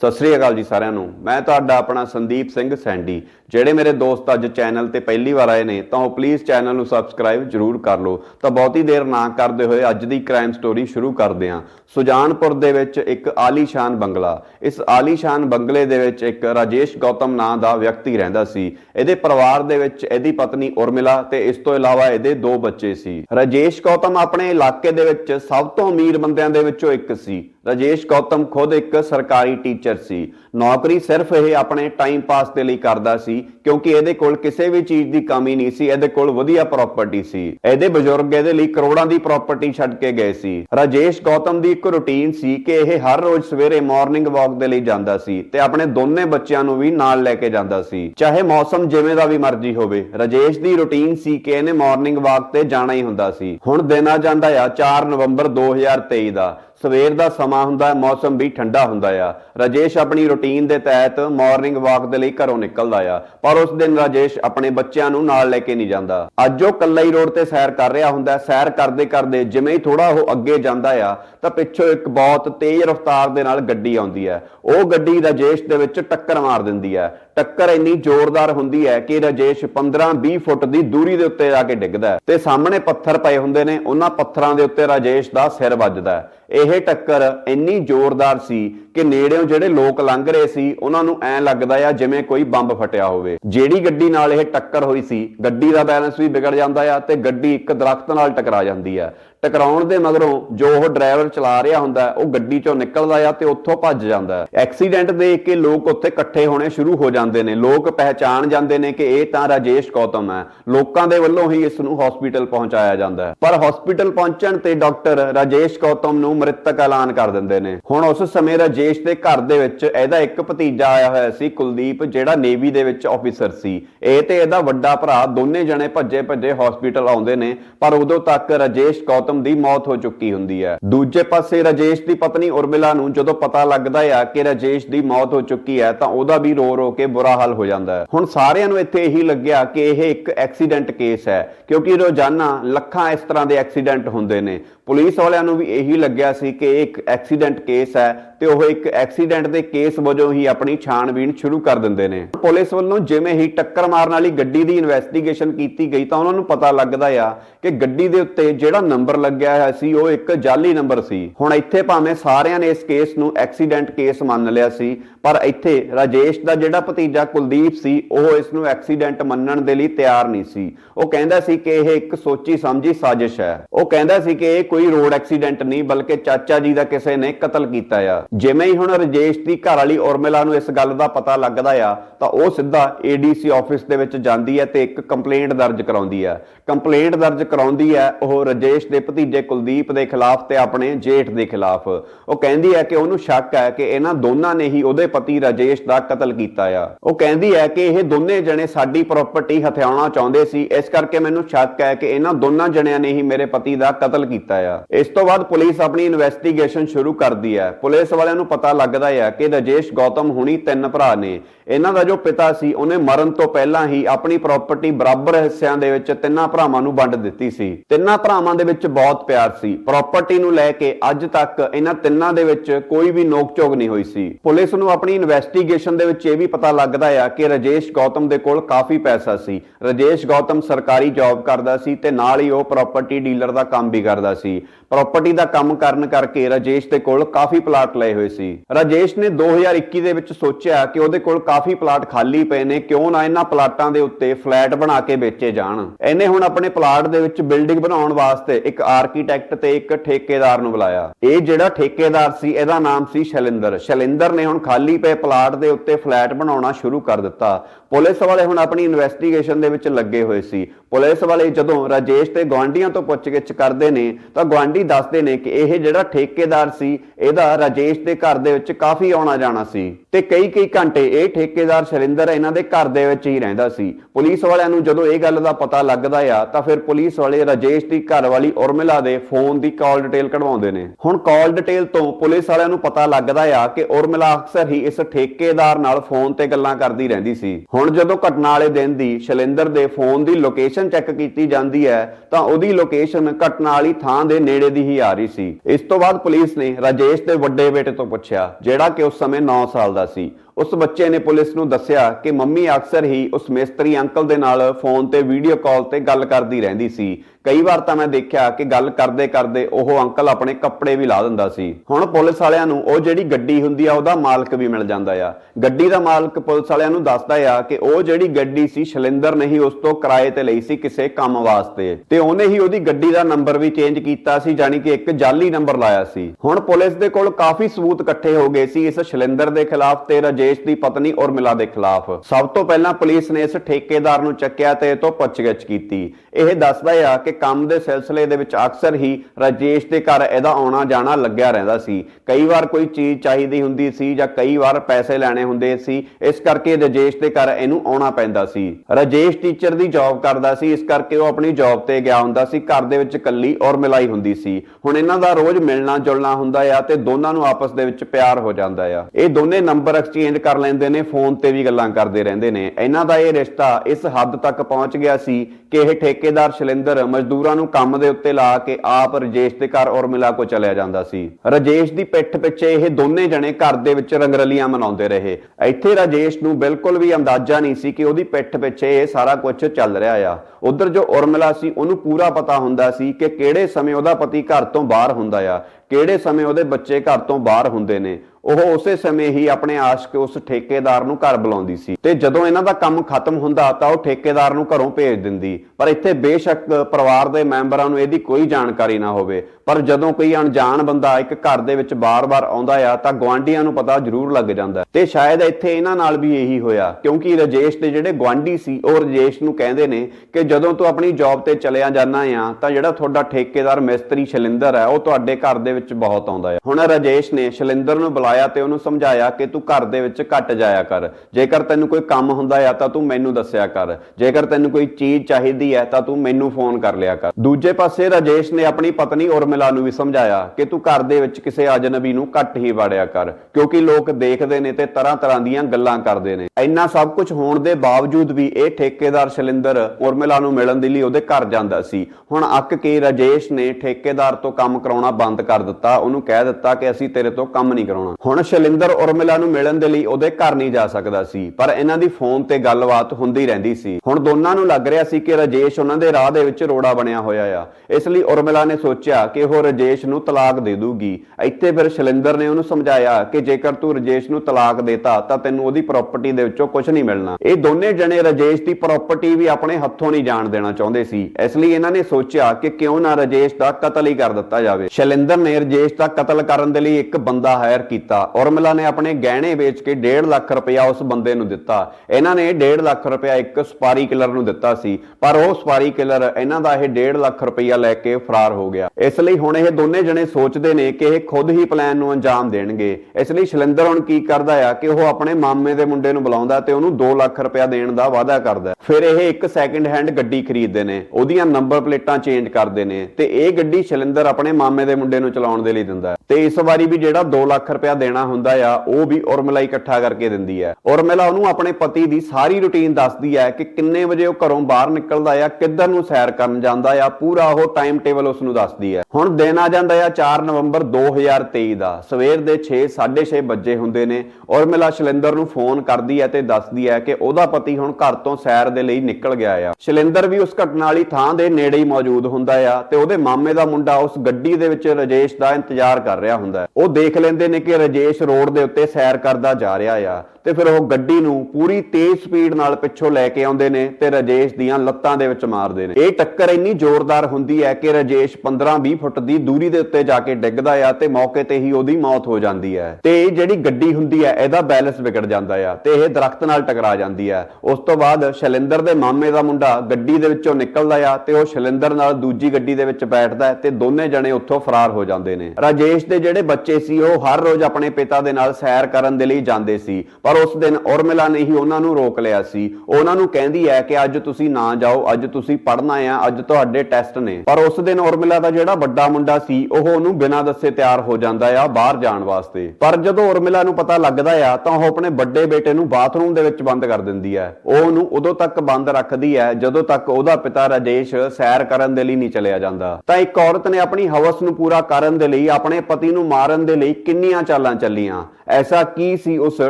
ਸਤਿ ਸ੍ਰੀ ਅਕਾਲ ਜੀ ਸਾਰਿਆਂ ਨੂੰ। ਮੈਂ ਤੁਹਾਡਾ ਆਪਣਾ ਸੰਦੀਪ ਸਿੰਘ ਸੈਂਡੀ। ਜਿਹੜੇ ਮੇਰੇ ਦੋਸਤ ਅੱਜ ਚੈਨਲ ਤੇ ਪਹਿਲੀ ਵਾਰ ਆਏ ਨੇ, ਤਾਂ ਉਹ ਪਲੀਜ਼ ਚੈਨਲ ਨੂੰ ਸਬਸਕ੍ਰਾਈਬ ਜਰੂਰ ਕਰ ਲਓ। ਤਾਂ ਬਹੁਤੀ ਦੇਰ ਨਾ ਕਰਦੇ ਹੋਏ ਅੱਜ ਦੀ ਕ੍ਰਾਈਮ ਸਟੋਰੀ ਸ਼ੁਰੂ ਕਰਦੇ ਹਾਂ। ਸੁਜਾਨਪੁਰ ਦੇ ਵਿੱਚ ਇੱਕ ਆਲੀਸ਼ਾਨ ਬੰਗਲਾ। ਇਸ ਆਲੀਸ਼ਾਨ ਬੰਗਲੇ ਦੇ ਵਿੱਚ ਇੱਕ ਰਾਜੇਸ਼ ਗੌਤਮ ਨਾਂ ਦਾ ਵਿਅਕਤੀ ਰਹਿੰਦਾ ਸੀ। ਇਹਦੇ ਪਰਿਵਾਰ ਦੇ ਵਿੱਚ ਇਹਦੀ ਪਤਨੀ ਉਰਮਿਲਾ ਤੇ ਇਸ ਤੋਂ ਇਲਾਵਾ ਇਹਦੇ ਦੋ ਬੱਚੇ ਸੀ। ਰਾਜੇਸ਼ ਗੌਤਮ ਆਪਣੇ ਇਲਾਕੇ ਦੇ ਵਿੱਚ ਸਭ ਤੋਂ ਅਮੀਰ ਬੰਦਿਆਂ ਦੇ ਵਿੱਚੋਂ ਇੱਕ ਸੀ। ਰਾਜੇਸ਼ ਗੌਤਮ ਖੁਦ ਇੱਕ ਸਰਕਾਰੀ ਟੀਚਰ ਸੀ। ਨੌਕਰੀ ਸਿਰਫ ਇਹ ਆਪਣੇ ਟਾਈਮ ਪਾਸ ਦੇ ਲਈ ਕਰਦਾ ਸੀ, ਕਿਉਂਕਿ ਇਹਦੇ ਕੋਲ ਕਿਸੇ ਵੀ ਚੀਜ਼ ਦੀ ਕਮੀ ਨਹੀਂ ਸੀ, ਇਹਦੇ ਕੋਲ ਵਧੀਆ ਪ੍ਰਾਪਰਟੀ ਸੀ। ਇਹਦੇ ਬਜ਼ੁਰਗ ਇਹਦੇ ਲਈ ਕਰੋੜਾਂ ਦੀ ਪ੍ਰਾਪਰਟੀ ਛੱਡ ਕੇ ਗਏ ਸੀ। ਰਾਜੇਸ਼ ਗੌਤਮ ਦੀ ਇੱਕ ਰੁਟੀਨ ਸੀ ਕਿ ਇਹ ਹਰ ਰੋਜ਼ ਸਵੇਰੇ ਮਾਰਨਿੰਗ ਵਾਕ ਦੇ ਲਈ ਜਾਂਦਾ ਸੀ ਤੇ ਆਪਣੇ ਦੋਨੇ ਬੱਚਿਆਂ ਨੂੰ ਵੀ ਨਾਲ ਲੈ ਕੇ ਜਾਂਦਾ ਸੀ। ਚਾਹੇ ਮੌਸਮ ਜਿਵੇਂ ਦਾ ਵੀ ਮਰਜ਼ੀ ਹੋਵੇ, ਰਾਜੇਸ਼ ਦੀ ਰੁਟੀਨ ਸੀ ਕਿ ਇਹਨੇ ਮਾਰਨਿੰਗ ਵਾਕ ਤੇ ਜਾਣਾ ਹੀ ਹੁੰਦਾ ਸੀ। ਹੁਣ ਦਿਨ ਆ ਜਾਂਦਾ ਆ 4 ਨਵੰਬਰ 2023 ਦਾ। ਸਵੇਰ ਦਾ ਸਮਾਂ ਹੁੰਦਾ ਮੌਸਮ ਵੀ ਠੰਡਾ ਹੁੰਦਾ ਆ। ਰਾਜੇਸ਼ ਆਪਣੀ ਰੁਟੀਨ ਦੇ ਤਹਿਤ ਮਾਰਨਿੰਗ ਵਾਕ ਦੇ ਲਈ ਘਰੋਂ ਨਿਕਲਦਾ ਆ। ਪਰ ਉਸ ਦਿਨ ਰਾਜੇਸ਼ ਆਪਣੇ ਬੱਚਿਆਂ ਨੂੰ ਨਾਲ ਲੈ ਕੇ ਨਹੀਂ ਜਾਂਦਾ। ਅੱਜ ਉਹ ਇਕੱਲਾ ਹੀ ਰੋਡ ਤੇ ਸੈਰ ਕਰ ਰਿਹਾ ਹੁੰਦਾ ਸੈਰ ਕਰਦੇ ਕਰਦੇ ਜਿਵੇਂ ਹੀ ਥੋੜਾ ਉਹ ਅੱਗੇ ਜਾਂਦਾ ਆ, ਤਾਂ ਪਿੱਛੋਂ ਇੱਕ ਬਹੁਤ ਤੇਜ਼ ਰਫ਼ਤਾਰ ਦੇ ਨਾਲ ਗੱਡੀ ਆਉਂਦੀ ਹੈ। ਉਹ ਗੱਡੀ ਰਾਜੇਸ਼ ਦੇ ਵਿੱਚ ਟੱਕਰ ਮਾਰ ਦਿੰਦੀ ਹੈ। ਟੱਕਰ ਇੰਨੀ ਜ਼ੋਰਦਾਰ ਹੁੰਦੀ ਹੈ ਕਿ ਰਾਜੇਸ਼ 15-20 ਫੁੱਟ ਦੀ ਦੂਰੀ ਦੇ ਉੱਤੇ ਜਾ ਕੇ ਡਿੱਗਦਾ ਹੈ। ਤੇ ਸਾਹਮਣੇ ਪੱਥਰ ਪਏ ਹੁੰਦੇ ਨੇ। ਉਹਨਾਂ ਪੱਥਰਾਂ ਦੇ ਉੱਤੇ ਰਾਜੇਸ਼ ਦਾ ਸਿਰ ਵੱਜਦਾ ਇਹ ਟੱਕਰ ਇੰਨੀ ਜ਼ੋਰਦਾਰ ਸੀ ਕਿ ਨੇੜਿਓਂ ਜਿਹੜੇ ਲੋਕ ਲੰਘ ਰਹੇ ਸੀ, ਉਹਨਾਂ ਨੂੰ ਐਂ ਲੱਗਦਾ ਆ ਜਿਵੇਂ ਕੋਈ ਬੰਬ ਫਟਿਆ ਹੋਵੇ। ਜਿਹੜੀ ਗੱਡੀ ਨਾਲ ਇਹ ਟੱਕਰ ਹੋਈ ਸੀ, ਗੱਡੀ ਦਾ ਬੈਲੈਂਸ ਵੀ ਵਿਗੜ ਜਾਂਦਾ ਆ ਤੇ ਗੱਡੀ ਇੱਕ ਦਰਖਤ ਨਾਲ ਟਕਰਾ ਜਾਂਦੀ ਆ। ਟਕਰਾਉਣ ਦੇ ਮਗਰੋਂ ਜੋ ਉਹ ਡਰਾਈਵਰ ਚਲਾ ਰਿਹਾ ਹੁੰਦਾ, ਉਹ ਗੱਡੀ ਚੋਂ ਨਿਕਲਦਾ ਆ ਤੇ ਉੱਥੋਂ ਭੱਜ ਜਾਂਦਾ ਐਕਸੀਡੈਂਟ ਦੇਖ ਕੇ ਲੋਕ ਉੱਥੇ ਇਕੱਠੇ ਹੋਣੇ ਸ਼ੁਰੂ ਹੋ ਜਾਂਦੇ ਨੇ। ਲੋਕ ਪਹਿਚਾਣ ਜਾਂਦੇ ਨੇ ਕਿ ਇਹ ਤਾਂ ਰਾਜੇਸ਼ ਗੌਤਮ ਹੈ ਲੋਕਾਂ ਦੇ ਵੱਲੋਂ ਹੀ ਇਸ ਨੂੰ ਹਸਪੀਟਲ ਪਹੁੰਚਾਇਆ ਜਾਂਦਾ ਹੈ ਪਰ ਹਸਪੀਟਲ ਪਹੁੰਚਣ ਤੇ ਡਾਕਟਰ ਰਾਜੇਸ਼ ਗੌਤਮ ਨੂੰ ਮ੍ਰਿਤਕ ਐਲਾਨ ਕਰ ਦਿੰਦੇ ਨੇ। ਹੁਣ ਉਸ ਸਮੇਂ ਰਾਜੇਸ਼ ਦੇ ਘਰ ਦੇ ਵਿੱਚ ਇਹਦਾ ਇੱਕ ਭਤੀਜਾ ਆਇਆ ਹੋਇਆ ਸੀ, ਕੁਲਦੀਪ, ਜਿਹੜਾ ਨੇਵੀ ਦੇ ਵਿੱਚ ਆਫੀਸਰ ਸੀ। ਇਹ ਤੇ ਇਹਦਾ ਵੱਡਾ ਭਰਾ, ਦੋਨੇ ਜਣੇ ਭੱਜੇ ਭੱਜੇ ਹਸਪੀਟਲ ਆਉਂਦੇ ਨੇ, ਪਰ ਉਦੋਂ ਤੱਕ ਰਾਜੇਸ਼ ਗੌਤਮ ਦੀ ਮੌਤ ਹੋ ਚੁੱਕੀ ਹੁੰਦੀ ਹੈ। ਦੂਜੇ ਪਾਸੇ ਰਾਜੇਸ਼ ਦੀ ਪਤਨੀ ਉਰਮਿਲਾ ਨੂੰ ਜਦੋਂ ਪਤਾ ਲੱਗਦਾ ਹੈ ਕਿ ਰਾਜੇਸ਼ ਦੀ ਮੌਤ ਹੋ ਚੁੱਕੀ ਹੈ, ਤਾਂ ਉਹਦਾ ਵੀ ਰੋ ਰੋ ਕੇ ਬੁਰਾ ਹਾਲ ਹੋ ਜਾਂਦਾ ਹੈ। ਹੁਣ ਸਾਰਿਆਂ ਨੂੰ ਇੱਥੇ ਇਹੀ ਲੱਗਿਆ ਕਿ ਇਹ ਇੱਕ ਐਕਸੀਡੈਂਟ ਕੇਸ ਹੈ, ਕਿਉਂਕਿ ਰੋਜ਼ਾਨਾ ਲੱਖਾਂ ਇਸ ਤਰ੍ਹਾਂ ਦੇ ਐਕਸੀਡੈਂਟ ਹੁੰਦੇ ਨੇ। ਪੁਲਿਸ ਵਾਲਿਆਂ ਨੂੰ ਵੀ ਇਹੀ ਲੱਗਿਆ ਸੀ ਕਿ ਇਹ ਇੱਕ ਐਕਸੀਡੈਂਟ ਕੇਸ ਹੈ ਤੇ ਉਹ ਇੱਕ ਐਕਸੀਡੈਂਟ ਦੇ ਕੇਸ ਵਜੋਂ ਹੀ ਆਪਣੀ ਛਾਣਬੀਣ ਸ਼ੁਰੂ ਕਰ ਦਿੰਦੇ ਨੇ। ਪੁਲਿਸ ਵੱਲੋਂ ਜਿਵੇਂ ਹੀ ਟੱਕਰ ਮਾਰਨ ਵਾਲੀ ਗੱਡੀ ਦੀ ਇਨਵੈਸਟੀਗੇਸ਼ਨ ਕੀਤੀ ਗਈ ਤਾਂ ਉਹਨਾਂ ਨੂੰ ਪਤਾ ਲੱਗਦਾ ਆ ਕਿ ਗੱਡੀ ਦੇ ਉੱਤੇ ਜਿਹੜਾ ਨੰਬਰ ਲੱਗਿਆ ਹੋਇਆ ਸੀ, ਉਹ ਇੱਕ ਜਾਲੀ ਨੰਬਰ ਸੀ। ਹੁਣ ਇੱਥੇ ਭਾਵੇਂ ਸਾਰਿਆਂ ਨੇ ਇਸ ਕੇਸ ਨੂੰ ਐਕਸੀਡੈਂਟ ਕੇਸ ਮੰਨ ਲਿਆ ਸੀ ਪਰ ਇੱਥੇ ਰਾਜੇਸ਼ ਦਾ ਜਿਹੜਾ ਭਤੀਜਾ ਕੁਲਦੀਪ ਸੀ, ਉਹ ਇਸ ਨੂੰ ਐਕਸੀਡੈਂਟ ਮੰਨਣ ਦੇ ਲਈ ਤਿਆਰ ਨਹੀਂ ਸੀ। ਉਹ ਕਹਿੰਦਾ ਸੀ ਕਿ ਇਹ ਇੱਕ ਸੋਚੀ ਸਮਝੀ ਸਾਜ਼ਿਸ਼ ਹੈ। ਉਹ ਕਹਿੰਦਾ ਸੀ ਕਿ ਇਹ ਕੋਈ ਰੋਡ ਐਕਸੀਡੈਂਟ ਨਹੀਂ, ਬਲਕਿ ਚਾਚਾ ਜੀ ਦਾ ਕਿਸੇ ਨੇ ਕਤਲ ਕੀਤਾ ਆ। ਜਿਵੇਂ ਹੀ ਹੁਣ ਰਾਜੇਸ਼ ਦੀ ਘਰ ਵਾਲੀ ਉਰਮਿਲਾ ਨੂੰ ਇਸ ਗੱਲ ਦਾ ਪਤਾ ਲੱਗਦਾ ਆ, ਤਾਂ ਉਹ ਸਿੱਧਾ ਏਡੀਸੀ ਆਫਿਸ ਦੇ ਵਿੱਚ ਜਾਂਦੀ ਹੈ ਤੇ ਇੱਕ ਕੰਪਲੇਂਟ ਦਰਜ ਕਰਾਉਂਦੀ ਹੈ। ਕੰਪਲੇਂਟ ਦਰਜ ਕਰਾਉਂਦੀ ਹੈ, ਉਹ ਰਾਜੇਸ਼ ਦੇ ਭਤੀਜੇ ਕੁਲਦੀਪ ਦੇ ਖਿਲਾਫ ਤੇ ਆਪਣੇ ਜੇਠ ਦੇ ਖਿਲਾਫ। ਉਹ ਕਹਿੰਦੀ ਹੈ ਕਿ ਉਹਨੂੰ ਸ਼ੱਕ ਹੈ ਕਿ ਇਹਨਾਂ ਦੋਨਾਂ ਨੇ ਹੀ ਉਹਦੇ ਪਤੀ ਰਾਜੇਸ਼ ਦਾ ਕਤਲ ਕੀਤਾ ਆ। ਉਹ ਕਹਿੰਦੀ ਹੈ ਕਿ ਇਹ ਦੋਨੇ ਜਣੇ ਸਾਡੀ ਪ੍ਰਾਪਰਟੀ ਹਥਿਆਉਣਾ ਚਾਹੁੰਦੇ ਸੀ। ਇਸ ਕਰਕੇ ਮੈਨੂੰ ਸ਼ੱਕ ਹੈ ਕਿ ਇਹਨਾਂ ਦੋਨਾਂ ਜਣਿਆਂ ਨੇ ਹੀ ਮੇਰੇ ਪਤੀ ਦਾ ਕਤਲ ਕੀਤਾ ਆ। ਇਸ ਤੋਂ ਬਾਅਦ ਪੁਲਿਸ ਆਪਣੀ ਇਨਵੈਸਟੀਗੇਸ਼ਨ ਸ਼ੁਰੂ ਕਰਦੀ ਹੈ। ਪੁਲਿਸ ਵਾਲਿਆਂ ਨੂੰ ਪਤਾ ਲੱਗਦਾ ਹੈ ਕਿ ਰਾਜੇਸ਼ ਗੌਤਮ ਹੁਣੀ ਤਿੰਨ ਭਰਾ ਨੇ। ਇਹਨਾਂ ਦਾ ਜੋ ਪਿਤਾ ਸੀ, ਉਹਨੇ ਮਰਨ ਤੋਂ ਪਹਿਲਾਂ ਹੀ ਆਪਣੀ ਪ੍ਰਾਪਰਟੀ ਬਰਾਬਰ ਹਿੱਸਿਆਂ ਦੇ ਵਿੱਚ ਤਿੰਨਾਂ ਭਰਾਵਾਂ ਨੂੰ ਵੰਡ ਦਿੱਤੀ ਸੀ। ਤਿੰਨਾਂ ਭਰਾਵਾਂ ਦੇ ਵਿੱਚ ਬਹੁਤ ਪਿਆਰ ਸੀ। ਪ੍ਰਾਪਰਟੀ ਨੂੰ ਲੈ ਕੇ ਅੱਜ ਤੱਕ ਇਹਨਾਂ ਤਿੰਨਾਂ ਦੇ ਵਿੱਚ ਕੋਈ ਵੀ ਨੋਕ-ਝੋਕ ਨਹੀਂ ਹੋਈ ਸੀ। ਪੁਲਿਸ ਨੂੰ ਆਪਣੀ ਇਨਵੈਸਟੀਗੇਸ਼ਨ ਦੇ ਵਿੱਚ ਇਹ ਵੀ ਪਤਾ ਲੱਗਦਾ ਆ ਕਿ ਰਾਜੇਸ਼ ਗੌਤਮ ਦੇ ਕੋਲ ਕਾਫੀ ਪੈਸਾ ਸੀ। ਰਾਜੇਸ਼ ਗੌਤਮ ਸਰਕਾਰੀ ਜੌਬ ਕਰਦਾ ਸੀ ਤੇ ਨਾਲ ਹੀ ਉਹ ਪ੍ਰਾਪਰਟੀ ਡੀਲਰ ਦਾ ਕੰਮ ਵੀ ਕਰਦਾ ਸੀ। ਪ੍ਰਾਪਰਟੀ ਦਾ ਕੰਮ ਕਰਨ ਕਰਕੇ ਰਾਜੇਸ਼ ਦੇ ਕੋਲ ਕਾਫੀ ਪਲਾਟ ਲਏ ਹੋਏ ਸੀ। ਰਾਜੇਸ਼ ਨੇ 2021 ਦੇ ਵਿੱਚ ਸੋਚਿਆ ਕਿ ਉਹਦੇ ਕੋਲ ਕਾਫੀ ਪਲਾਟ ਖਾਲੀ ਪਏ ਨੇ, ਕਿਉਂ ਨਾ ਇਹਨਾਂ ਪਲਾਟਾਂ ਦੇ ਉੱਤੇ ਫਲੈਟ ਬਣਾ ਕੇ ਵੇਚੇ ਜਾਣ। ਇਹਨੇ ਹੁਣ ਆਪਣੇ ਪਲਾਟ ਦੇ ਵਿੱਚ ਬਿਲਡਿੰਗ ਬਣਾਉਣ ਵਾਸਤੇ ਇੱਕ ਆਰਕੀਟੈਕਟ ਤੇ ਇੱਕ ਠੇਕੇਦਾਰ ਨੂੰ ਬੁਲਾਇਆ। ਇਹ ਜਿਹੜਾ ਠੇਕੇਦਾਰ ਸੀ, ਇਹਦਾ ਨਾਮ ਸੀ ਸ਼ੈਲਿੰਦਰ। ਸ਼ੈਲਿੰਦਰ ਨੇ ਹੁਣ ਖਾਲੀ ਪਏ ਪਲਾਟ ਦੇ ਉੱਤੇ ਫਲੈਟ ਬਣਾਉਣਾ ਸ਼ੁਰੂ ਕਰ ਦਿੱਤਾ। ਪੁਲਿਸ ਵਾਲੇ ਹੁਣ ਆਪਣੀ ਇਨਵੈਸਟੀਗੇਸ਼ਨ ਦੇ ਵਿੱਚ ਲੱਗੇ ਹੋਏ ਸੀ। ਪੁਲਿਸ ਵਾਲੇ ਜਦੋਂ ਰਾਜੇਸ਼ ਤੇ ਗਵਾਂਡੀਆਂ ਤੋਂ ਪੁੱਛਗਿੱਛ ਕਰਦੇ ਨੇ, ਤਾਂ ਗਵਾਂਡੀ ਦੱਸਦੇ ਨੇ ਕਿ ਇਹ ਜਿਹੜਾ ਠੇਕੇਦਾਰ ਸੀ, ਇਹਦਾ ਰਾਜੇਸ਼ ਦੇ ਘਰ ਦੇ ਵਿੱਚ ਕਾਫੀ ਆਉਣਾ ਜਾਣਾ ਸੀ ਤੇ ਕਈ ਕਈ ਘੰਟੇ ਇਹ ਠੇਕੇਦਾਰ ਸ਼ਰਿੰਦਰ ਇਹਨਾਂ ਦੇ ਘਰ ਦੇ ਵਿੱਚ ਹੀ ਰਹਿੰਦਾ ਸੀ। ਪੁਲਿਸ ਵਾਲਿਆਂ ਨੂੰ ਜਦੋਂ ਇਹ ਗੱਲ ਦਾ ਪਤਾ ਲੱਗਦਾ ਆ, ਤਾਂ ਫਿਰ ਪੁਲਿਸ ਵਾਲੇ ਰਾਜੇਸ਼ ਦੀ ਘਰ ਵਾਲੀ ਉਰਮਿਲਾ ਦੇ ਫੋਨ ਦੀ ਕਾਲ ਡਿਟੇਲ ਕਢਵਾਉਂਦੇ ਨੇ। ਹੁਣ ਕਾਲ ਡਿਟੇਲ ਤੋਂ ਪੁਲਿਸ ਵਾਲਿਆਂ ਨੂੰ ਪਤਾ ਲੱਗਦਾ ਆ ਕਿ ਉਰਮਿਲਾ ਅਕਸਰ ਹੀ ਇਸ ਠੇਕੇਦਾਰ ਨਾਲ ਫੋਨ ਤੇ ਗੱਲਾਂ ਕਰਦੀ ਰਹਿੰਦੀ ਸੀ। ਹੁਣ ਜਦੋਂ ਘਟਨਾ ਵਾਲੇ ਦਿਨ ਦੀ ਸ਼ੈਲਿੰਦਰ ਦੇ ਫੋਨ ਦੀ ਲੋਕੇਸ਼ਨ ਚੈੱਕ ਕੀਤੀ ਜਾਂਦੀ ਹੈ, ਤਾਂ ਉਹਦੀ ਲੋਕੇਸ਼ਨ ਘਟਨਾ ਵਾਲੀ ਥਾਂ ਦੇ ਨੇੜੇ ਵਜੇ ਦੀ ਹੀ ਆ ਰਹੀ ਸੀ। ਇਸ ਤੋਂ ਬਾਅਦ ਪੁਲਿਸ ਨੇ ਰਾਜੇਸ਼ ਦੇ ਵੱਡੇ ਬੇਟੇ ਤੋਂ ਪੁੱਛਿਆ, ਜਿਹੜਾ ਕਿ ਉਸ ਸਮੇਂ 9 ਸਾਲ ਦਾ ਸੀ। ਉਸ ਬੱਚੇ ਨੇ ਪੁਲਿਸ ਨੂੰ ਦੱਸਿਆ ਕਿ ਮੰਮੀ ਅਕਸਰ ਹੀ ਉਸ ਮਿਸਤਰੀ ਅੰਕਲ ਦੇ ਨਾਲ ਫੋਨ ਤੇ ਵੀਡੀਓ ਕਾਲ ਤੇ ਗੱਲ ਕਰਦੀ ਰਹਿੰਦੀ ਸੀ। ਕਈ ਵਾਰ ਤਾਂ ਮੈਂ ਦੇਖਿਆ ਕਿ ਗੱਲ ਕਰਦੇ ਕਰਦੇ ਉਹ ਅੰਕਲ ਆਪਣੇ ਕੱਪੜੇ ਵੀ ਲਾ ਦਿੰਦਾ ਸੀ। ਹੁਣ ਪੁਲਿਸ ਵਾਲਿਆਂ ਨੂੰ ਉਹ ਜਿਹੜੀ ਗੱਡੀ ਹੁੰਦੀ ਆ, ਉਹਦਾ ਮਾਲਕ ਵੀ ਮਿਲ ਜਾਂਦਾ ਆ। ਗੱਡੀ ਦਾ ਮਾਲਕ ਪੁਲਿਸ ਵਾਲਿਆਂ ਨੂੰ ਦੱਸਦਾ ਆ ਕਿ ਉਹ ਜਿਹੜੀ ਗੱਡੀ ਸੀ, ਸ਼ਲਿੰਦਰ ਨੇ ਹੀ ਉਸ ਤੋਂ ਕਿਰਾਏ ਤੇ ਲਈ ਸੀ ਕਿਸੇ ਕੰਮ ਵਾਸਤੇ। ਤੇ ਉਹਨੇ ਹੀ ਉਹਦੀ ਗੱਡੀ ਦਾ ਨੰਬਰ ਵੀ ਚੇਂਜ ਕੀਤਾ ਸੀ ਜਾਨੀ ਕਿ ਇੱਕ ਜਾਲੀ ਨੰਬਰ ਲਾਇਆ ਸੀ। ਹੁਣ ਪੁਲਿਸ ਦੇ ਕੋਲ ਕਾਫੀ ਸਬੂਤ ਇਕੱਠੇ ਹੋ ਗਏ ਸੀ ਇਸ ਸ਼ਲਿੰਦਰ ਦੇ ਖਿਲਾਫ ਤੇ ਰਜੇ ਰਾਜੇਸ਼ ਦੀ ਪਤਨੀ ਉਰਮਿਲਾ ਦੇ ਖਿਲਾਫ। ਸਭ ਤੋਂ ਪਹਿਲਾਂ ਪੁਲਿਸ ਨੇ ਇਸ ਠੇਕੇਦਾਰ ਨੂੰ ਚੱਕਿਆ ਤੇ ਇਹ ਤੋਂ ਪੁੱਛਗਿੱਛ ਕੀਤੀ। ਇਹ ਦੱਸਦਾ ਆ ਕਿ ਕੰਮ ਦੇ ਸਿਲਸਿਲੇ ਦੇ ਵਿੱਚ ਅਕਸਰ ਹੀ ਰਾਜੇਸ਼ ਦੇ ਘਰ ਇਹਦਾ ਆਉਣਾ ਜਾਣਾ ਲੱਗਿਆ ਰਹਿੰਦਾ ਸੀ। ਕਈ ਵਾਰ ਕੋਈ ਚੀਜ਼ ਚਾਹੀਦੀ ਹੁੰਦੀ ਸੀ ਜਾਂ ਕਈ ਵਾਰ ਪੈਸੇ ਲੈਣੇ ਹੁੰਦੇ ਸੀ। ਇਸ ਕਰਕੇ ਰਾਜੇਸ਼ ਦੇ ਘਰ ਇਹਨੂੰ ਆਉਣਾ ਪੈਂਦਾ ਸੀ। ਰਾਜੇਸ਼ ਟੀਚਰ ਦੀ ਜੌਬ ਕਰਦਾ ਸੀ। ਇਸ ਕਰਕੇ ਉਹ ਆਪਣੀ ਜੌਬ ਤੇ ਗਿਆ ਹੁੰਦਾ ਸੀ। ਘਰ ਦੇ ਵਿੱਚ ਇਕੱਲੀ ਔਰ ਮਿਲਾਈ ਹੁੰਦੀ ਸੀ। ਹੁਣ ਇਹਨਾਂ ਦਾ ਰੋਜ਼ ਮਿਲਣਾ ਜੁਲਣਾ ਹੁੰਦਾ ਆ ਤੇ ਦੋਨਾਂ ਨੂੰ ਆਪਸ ਦੇ ਵਿੱਚ ਪਿਆਰ ਹੋ ਜਾਂਦਾ ਆ। ਇਹ ਦੋਨੇ ਨੰਬਰ ਐਕਸਚੇਂਜ ਕਰ ਲੈਂਦੇ ਨੇ, ਫੋਨ ਤੇ ਵੀ ਗੱਲਾਂ ਕਰਦੇ ਰਹਿੰਦੇ ਨੇ। ਇਹਨਾਂ ਦਾ ਇਹ ਰਿਸ਼ਤਾ ਇਸ ਹੱਦ ਤੱਕ ਪਹੁੰਚ ਗਿਆ ਸੀ ਕਿ ਇਹ ਠੇਕੇਦਾਰ ਸ਼ਲਿੰਦਰ ਮਜ਼ਦੂਰਾਂ ਨੂੰ ਕੰਮ ਦੇ ਉੱਤੇ ਲਾ ਕੇ ਆਪ ਰਜੇਸ਼ ਦੇ ਘਰ ਔਰ ਕੋ ਚਲਿਆ ਜਾਂਦਾ ਸੀ। ਰਜੇਸ਼ ਦੀ ਪਿੱਠ ਪਿੱਛੇ ਇਹ ਦੋਨੇ ਜਣੇ ਘਰ ਦੇ ਵਿੱਚ ਰੰਗਰਲੀਆਂ ਮਨਾਉਂਦੇ ਰਹੇ। ਇੱਥੇ ਰਜੇਸ਼ ਨੂੰ ਬਿਲਕੁਲ ਵੀ ਅੰਦਾਜ਼ਾ ਨਹੀਂ ਸੀ ਕਿ ਉਹਦੀ ਪਿੱਠ ਪਿੱਛੇ ਇਹ ਸਾਰਾ ਕੁਝ ਚੱਲ ਰਿਹਾ ਆ। ਉਧਰ ਜੋ ਉਰਮਿਲਾ ਸੀ, ਉਹਨੂੰ ਪੂਰਾ ਪਤਾ ਹੁੰਦਾ ਸੀ ਕਿ ਕਿਹੜੇ ਸਮੇਂ ਉਹਦਾ ਪਤੀ ਘਰ ਤੋਂ ਬਾਹਰ ਹੁੰਦਾ ਆ, ਕਿਹੜੇ ਸਮੇਂ ਉਹਦੇ ਬੱਚੇ ਘਰ ਤੋਂ ਬਾਹਰ ਹੁੰਦੇ ਨੇ। ਉਹ ਉਸੇ ਸਮੇਂ ਹੀ ਆਪਣੇ ਆਸ਼ਕ ਉਸ ਠੇਕੇਦਾਰ ਨੂੰ ਘਰ ਬੁਲਾਉਂਦੀ ਸੀ। ਤੇ ਜਦੋਂ ਇਹਨਾਂ ਦਾ ਕੰਮ ਖਤਮ ਹੁੰਦਾ ਤਾਂ ਉਹ ਠੇਕੇਦਾਰ ਨੂੰ ਘਰੋਂ ਭੇਜ ਦਿੰਦੀ। ਪਰ ਇੱਥੇ ਬੇਸ਼ੱਕ ਪਰਿਵਾਰ ਦੇ ਮੈਂਬਰਾਂ ਨੂੰ ਇਹਦੀ ਕੋਈ ਜਾਣਕਾਰੀ ਨਾ ਹੋਵੇ। ਪਰ ਜਦੋਂ ਕੋਈ ਅਣਜਾਣ ਬੰਦਾ ਇੱਕ ਘਰ ਦੇ ਵਿੱਚ ਬਾਰ-ਬਾਰ ਆਉਂਦਾ ਆ, ਤਾਂ ਗਵਾਂਢੀਆਂ ਨੂੰ ਪਤਾ ਜ਼ਰੂਰ ਲੱਗ ਜਾਂਦਾ। ਤੇ ਸ਼ਾਇਦ ਇੱਥੇ ਇਹਨਾਂ ਨਾਲ ਵੀ ਇਹੀ ਹੋਇਆ, ਕਿਉਂਕਿ ਰਜੇਸ਼ ਦੇ ਜਿਹੜੇ ਗਵਾਂਢੀ ਸੀ, ਉਹ ਰਜੇਸ਼ ਨੂੰ ਕਹਿੰਦੇ ਨੇ ਕਿ ਜਦੋਂ ਤੂੰ ਆਪਣੀ ਜੌਬ ਤੇ ਚਲਿਆ ਜਾਂਦਾ ਆ, ਤਾਂ ਜਿਹੜਾ ਤੁਹਾਡਾ ਠੇਕੇਦਾਰ ਮਿਸਤਰੀ ਸ਼ਲਿੰਦਰ ਹੈ ਉਹ ਤੁਹਾਡੇ ਘਰ ਦੇ ਵਿੱਚ ਬਹੁਤ ਆਉਂਦਾ ਹੈ ਹੁਣ ਰਜੇਸ਼ ਨੇ ਸ਼ਲਿੰਦਰ ਨੂੰ ਬੁਲਾਇਆ ਤੇ ਉਹਨੂੰ ਸਮਝਾਇਆ ਕਿ ਤੂੰ ਘਰ ਦੇ ਵਿੱਚ ਘੱਟ ਜਾਇਆ ਕਰ। ਜੇਕਰ ਤੈਨੂੰ ਕੋਈ ਕੰਮ ਹੁੰਦਾ ਆ, ਤਾਂ ਤੂੰ ਮੈਨੂੰ ਦੱਸਿਆ ਕਰ। ਜੇਕਰ ਤੈਨੂੰ ਕੋਈ ਚੀਜ਼ ਚਾਹੀਦੀ ਹੈ ਤਾਂ ਤੂੰ ਮੈਨੂੰ ਫੋਨ ਕਰ ਲਿਆ ਕਰ। ਦੂਜੇ ਪਾਸੇ ਰਜੇਸ਼ ਨੇ ਆਪਣੀ ਪਤਨੀ ਉਰਮਿਲਾ ਨੂੰ ਵੀ ਸਮਝਾਇਆ ਕਿ ਤੂੰ ਘਰ ਦੇ ਵਿੱਚ ਕਿਸੇ ਅਜਨਬੀ ਨੂੰ ਘੱਟ ਹੀ ਵੜਿਆ ਕਰ, ਕਿਉਂਕਿ ਲੋਕ ਦੇਖਦੇ ਨੇ ਤੇ ਤਰ੍ਹਾਂ ਤਰ੍ਹਾਂ ਦੀਆਂ ਗੱਲਾਂ ਕਰਦੇ ਨੇ। ਇੰਨਾ ਸਭ ਕੁਝ ਹੋਣ ਦੇ ਬਾਵਜੂਦ ਵੀ ਇਹ ਠੇਕੇਦਾਰ ਸ਼ਲਿੰਦਰ ਉਰਮਿਲਾ ਨੂੰ ਮਿਲਣ ਦੇ ਲਈ ਉਹਦੇ ਘਰ ਜਾਂਦਾ ਸੀ। ਹੁਣ ਅੱਕ ਕੇ ਰਜੇਸ਼ ਨੇ ਠੇਕੇਦਾਰ ਤੋਂ ਕੰਮ ਕਰਾਉਣਾ ਬੰਦ ਕਰ ਦਿੱਤਾ। ਉਹਨੂੰ ਕਹਿ ਦਿੱਤਾ ਕਿ ਅਸੀਂ ਤੇਰੇ ਤੋਂ ਕੰਮ ਨਹੀਂ ਕਰਾਉਣਾ। ਹੁਣ ਸ਼ਲਿੰਦਰ ਉਰਮਿਲਾ ਨੂੰ ਮਿਲਣ ਦੇ ਲਈ ਉਹਦੇ ਘਰ ਨਹੀਂ ਜਾ ਸਕਦਾ ਸੀ, ਪਰ ਇਹਨਾਂ ਦੀ ਫੋਨ ਤੇ ਗੱਲਬਾਤ ਹੁੰਦੀ ਰਹਿੰਦੀ ਸੀ। ਹੁਣ ਦੋਨਾਂ ਨੂੰ ਲੱਗ ਰਿਹਾ ਸੀ ਕਿ ਰਾਜੇਸ਼ ਉਹਨਾਂ ਦੇ ਰਾਹ ਦੇ ਵਿੱਚ ਰੋੜਾ ਬਣਿਆ ਹੋਇਆ ਆ। ਇਸ ਲਈ ਉਰਮਿਲਾ ਨੇ ਸੋਚਿਆ ਕਿ ਉਹ ਰਜੇਸ਼ ਨੂੰ ਤਲਾਕ ਦੇ ਦੂਗੀ। ਇੱਥੇ ਫਿਰ ਸ਼ਲਿੰਦਰ ਨੇ ਉਹਨੂੰ ਸਮਝਾਇਆ ਕਿ ਜੇਕਰ ਤੂੰ ਰਜੇਸ਼ ਨੂੰ ਤਲਾਕ ਦੇਤਾ, ਤਾਂ ਤੈਨੂੰ ਉਹਦੀ ਪ੍ਰਾਪਰਟੀ ਦੇ ਵਿੱਚੋਂ ਕੁਝ ਨਹੀਂ ਮਿਲਣਾ। ਇਹ ਦੋਨੇ ਜਣੇ ਰਜੇਸ਼ ਦੀ ਪ੍ਰਾਪਰਟੀ ਵੀ ਆਪਣੇ ਹੱਥੋਂ ਨਹੀਂ ਜਾਣ ਦੇਣਾ ਚਾਹੁੰਦੇ ਸੀ। ਇਸ ਲਈ ਇਹਨਾਂ ਨੇ ਸੋਚਿਆ ਕਿ ਕਿਉਂ ਨਾ ਰਜੇਸ਼ ਦਾ ਕਤਲ ਹੀ ਕਰ ਦਿੱਤਾ ਜਾਵੇ। ਸ਼ਲਿੰਦਰ ਨੇ ਰਜੇਸ਼ ਦਾ ਕਤਲ ਕਰਨ ਦੇ ਲਈ ਇੱਕ ਬੰਦਾ ਹਾਇਰ ਕੀਤਾ। ਉਰਮਿਲਾ ਨੇ ਆਪਣੇ ਗਹਿਣੇ ਵੇਚ ਕੇ 1.5 ਲੱਖ ਰੁਪਇਆ ਉਸ ਬੰਦੇ ਨੂੰ ਦਿੱਤਾ। ਇਹਨਾਂ ਨੇ 1.5 ਲੱਖ ਰੁਪਇਆ ਇੱਕ ਸਪਾਰੀ ਕਿਲਰ ਨੂੰ ਦਿੱਤਾ ਸੀ, ਪਰ ਉਹ ਸਪਾਰੀ ਕਿਲਰ ਇਹਨਾਂ ਦਾ ਇਹ 1.5 ਲੱਖ ਰੁਪਇਆ ਲੈ ਕੇ ਫਰਾਰ ਹੋ ਗਿਆ। ਇਸ ਲਈ ਹੁਣ ਇਹ ਦੋਨੇ ਜਣੇ ਸੋਚਦੇ ਨੇ ਕਿ ਇਹ ਖੁਦ ਹੀ ਪਲਾਨ ਨੂੰ ਅੰਜਾਮ ਦੇਣਗੇ। ਇਸ ਲਈ ਸ਼ਲਿੰਦਰ ਹੁਣ ਕੀ ਕਰਦਾ ਆ ਕਿ ਉਹ ਆਪਣੇ ਮਾਮੇ ਦੇ ਮੁੰਡੇ ਨੂੰ ਬੁਲਾਉਂਦਾ ਤੇ ਉਹਨੂੰ 2 ਲੱਖ ਰੁਪਇਆ ਦੇਣ ਦਾ ਵਾਅਦਾ ਕਰਦਾ। ਫਿਰ ਇਹ ਇੱਕ ਸੈਕਿੰਡ ਹੈਂਡ ਗੱਡੀ ਖਰੀਦਦੇ ਨੇ, ਉਹਦੀਆਂ ਨੰਬਰ ਪਲੇਟਾਂ ਚੇਂਜ ਕਰਦੇ ਨੇ ਤੇ ਇਹ ਗੱਡੀ ਸ਼ਲਿੰਦਰ ਆਪਣੇ ਮਾਮੇ ਦੇ ਮੁੰਡੇ ਨੂੰ ਚਲਾਉਣ ਦੇ ਲਈ ਦਿੰਦਾ ਤੇ ਇਸ ਵਾਰੀ ਵੀ ਜਿਹੜਾ 2 ਲੱਖ ਰੁਪਇਆ ਦੇਣਾ ਹੁੰਦਾ ਆ, ਉਹ ਵੀ ਉਰਮਿਲਾ ਇਕੱਠਾ ਕਰਕੇ ਦਿੰਦੀ ਹੈ। ਉਰਮਿਲਾ ਉਹਨੂੰ ਆਪਣੇ ਪਤੀ ਦੀ ਸਾਰੀ ਰੁਟੀਨ ਦੱਸਦੀ ਹੈ ਕਿ ਕਿੰਨੇ ਵਜੇ ਉਹ ਘਰੋਂ ਬਾਹਰ ਨਿਕਲਦਾ ਆ, ਕਿੱਧਰ ਨੂੰ ਸੈਰ ਕਰਨ ਜਾਂਦਾ ਆ, ਪੂਰਾ ਉਹ ਟਾਈਮ ਟੇਬਲ ਉਸ ਨੂੰ ਦੱਸਦੀ ਹੈ। ਹੁਣ ਦਿਨ ਆ ਜਾਂਦਾ ਆ 4 ਨਵੰਬਰ 2023 ਦਾ। ਸਵੇਰ ਦੇ 6:30 ਵਜੇ ਹੁੰਦੇ ਨੇ ਉਰਮਿਲਾ ਸ਼ਲਿੰਦਰ ਨੂੰ ਫੋਨ ਕਰਦੀ ਹੈ ਤੇ ਦੱਸਦੀ ਹੈ ਕਿ ਉਹਦਾ ਪਤੀ ਹੁਣ ਘਰ ਤੋਂ ਸੈਰ ਦੇ ਲਈ ਨਿਕਲ ਗਿਆ ਆ। ਸ਼ਲਿੰਦਰ ਵੀ ਉਸ ਘਟਨਾ ਵਾਲੀ ਥਾਂ ਦੇ ਨੇੜੇ ਹੀ ਮੌਜੂਦ ਹੁੰਦਾ ਆ ਤੇ ਉਹਦੇ ਮਾਮੇ ਦਾ ਮੁੰਡਾ ਉਸ ਗੱਡੀ ਦੇ ਵਿੱਚ ਰਜੇਸ਼ ਦਾ ਇੰਤਜ਼ਾਰ ਕਰ ਰਿਹਾ ਹੁੰਦਾ। ਉਹ ਦੇਖ ਲੈਂਦੇ ਨੇ ਕਿ ਰਜੇਸ਼ ਰੋਡ ਦੇ ਉੱਤੇ ਸੈਰ ਕਰਦਾ ਜਾ ਰਿਹਾ ਆ। ਤੇ ਫਿਰ ਉਹ ਗੱਡੀ ਨੂੰ ਪੂਰੀ ਤੇਜ਼ ਸਪੀਡ ਨਾਲ ਪਿੱਛੋਂ ਲੈ ਕੇ ਆਉਂਦੇ ਨੇ ਤੇ ਰਾਜੇਸ਼ ਦੀਆਂ ਲੱਤਾਂ ਦੇ ਵਿੱਚ ਮਾਰਦੇ ਨੇ। ਇਹ ਟੱਕਰ ਇੰਨੀ ਜ਼ੋਰਦਾਰ ਹੁੰਦੀ ਹੈ ਕਿ ਰਜੇਸ਼ 15-20 ਫੁੱਟ ਦੀ ਦੂਰੀ ਦੇ ਉੱਤੇ ਜਾ ਕੇ ਡਿੱਗਦਾ ਆ ਤੇ ਮੌਕੇ ਤੇ ਹੀ ਉਹਦੀ ਮੌਤ ਹੋ ਜਾਂਦੀ ਹੈ। ਤੇ ਇਹ ਜਿਹੜੀ ਗੱਡੀ ਹੁੰਦੀ ਹੈ, ਇਹਦਾ ਬੈਲੈਂਸ ਵਿਗੜ ਜਾਂਦਾ ਆ ਤੇ ਇਹ ਦਰਖਤ ਨਾਲ ਟਕਰਾ ਜਾਂਦੀ ਹੈ। ਉਸ ਤੋਂ ਬਾਅਦ ਸ਼ੈਲਿੰਦਰ ਦੇ ਮਾਮੇ ਦਾ ਮੁੰਡਾ ਗੱਡੀ ਦੇ ਵਿੱਚੋਂ ਨਿਕਲਦਾ ਆ ਤੇ ਉਹ ਸ਼ੈਲਿੰਦਰ ਨਾਲ ਦੂਜੀ ਗੱਡੀ ਦੇ ਵਿੱਚ ਬੈਠਦਾ ਤੇ ਦੋਨੇ ਜਣੇ ਉੱਥੋਂ ਫਰਾਰ ਹੋ ਜਾਂਦੇ ਨੇ। ਰਾਜੇਸ਼ ਦੇ ਜਿਹੜੇ ਬੱਚੇ ਸੀ, ਉਹ ਹਰ ਰੋਜ਼ ਆਪਣੇ ਪਿਤਾ ਦੇ ਨਾਲ ਸੈਰ ਕਰਨ ਦੇ ਲਈ ਜਾਂਦੇ ਸੀ, ਪਰ ਉਸ ਦਿਨ ਉਰਮਿਲਾ ਨੇ ਹੀ ਉਹਨਾਂ ਨੂੰ ਰੋਕ ਲਿਆ ਸੀ। ਉਹਨਾਂ ਨੂੰ ਕਹਿੰਦੀ ਹੈ ਕਿ ਅੱਜ ਤੁਸੀਂ ਨਾ ਜਾਓ, ਅੱਜ ਤੁਸੀਂ ਪੜ੍ਹਨਾ ਆ, ਅੱਜ ਤੁਹਾਡੇ ਟੈਸਟ ਨੇ। ਪਰ ਉਸ ਦਿਨ ਉਰਮਿਲਾ ਦਾ ਜਿਹੜਾ ਵੱਡਾ ਮੁੰਡਾ ਸੀ, ਉਹ ਉਹਨੂੰ ਬਿਨਾਂ ਦੱਸੇ ਤਿਆਰ ਹੋ ਜਾਂਦਾ ਆ ਬਾਹਰ ਜਾਣ ਵਾਸਤੇ। ਪਰ ਜਦੋਂ ਉਰਮਿਲਾ ਨੂੰ ਪਤਾ ਲੱਗਦਾ ਆ, ਤਾਂ ਉਹ ਆਪਣੇ ਵੱਡੇ ਬੇਟੇ ਨੂੰ ਬਾਥਰੂਮ ਦੇ ਵਿੱਚ ਬੰਦ ਕਰ ਦਿੰਦੀ ਹੈ। ਉਹ ਉਹਨੂੰ ਉਦੋਂ ਤੱਕ ਬੰਦ ਰੱਖਦੀ ਹੈ, ਜਦੋਂ ਤੱਕ ਉਹਦਾ ਪਿਤਾ ਰਾਜੇਸ਼ ਸੈਰ ਕਰਨ ਦੇ ਲਈ ਨਹੀਂ ਚਲਿਆ ਜਾਂਦਾ। ਤਾਂ ਇੱਕ ਔਰਤ ਨੇ ਆਪਣੀ ਹਵਸ ਨੂੰ ਪੂਰਾ ਕਰਨ ਦੇ ਲਈ, ਆਪਣੇ ਪਤੀ ਨੂੰ ਮਾਰਨ ਦੇ ਲਈ ਕਿੰਨੀਆਂ ਚਾਲਾਂ ਚੱਲੀਆਂ। ਐਸਾ ਕੀ ਸੀ ਉਸ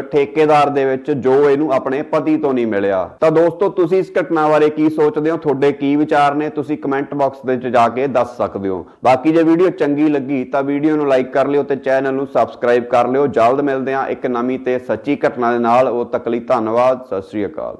ਠੇਕੇ ਠੇਕੇਦਾਰ ਦੇ ਵਿੱਚ ਜੋ ਇਹਨੂੰ ਆਪਣੇ ਪਤੀ ਤੋਂ ਨਹੀਂ ਮਿਲਿਆ। ਤਾਂ ਦੋਸਤੋ, ਤੁਸੀਂ ਇਸ ਘਟਨਾ ਬਾਰੇ ਕੀ ਸੋਚਦੇ ਹੋ? ਤੁਹਾਡੇ ਕੀ ਵਿਚਾਰ ਨੇ? ਤੁਸੀਂ ਕਮੈਂਟ ਬਾਕਸ ਦੇ ਵਿੱਚ ਜਾ ਕੇ ਦੱਸ ਸਕਦੇ ਹੋ। ਬਾਕੀ ਜੇ ਵੀਡੀਓ ਚੰਗੀ ਲੱਗੀ, ਤਾਂ ਵੀਡੀਓ ਨੂੰ ਲਾਈਕ ਕਰ ਲਿਓ ਤੇ ਚੈਨਲ ਨੂੰ ਸਬਸਕ੍ਰਾਈਬ ਕਰ ਲਿਓ। ਜਲਦ ਮਿਲਦੇ ਹਾਂ ਇੱਕ ਨਵੀਂ ਤੇ ਸੱਚੀ ਘਟਨਾ ਦੇ ਨਾਲ। ਉਹ ਤੱਕ ਲਈ ਧੰਨਵਾਦ, ਸਤਿ ਸ੍ਰੀ ਅਕਾਲ।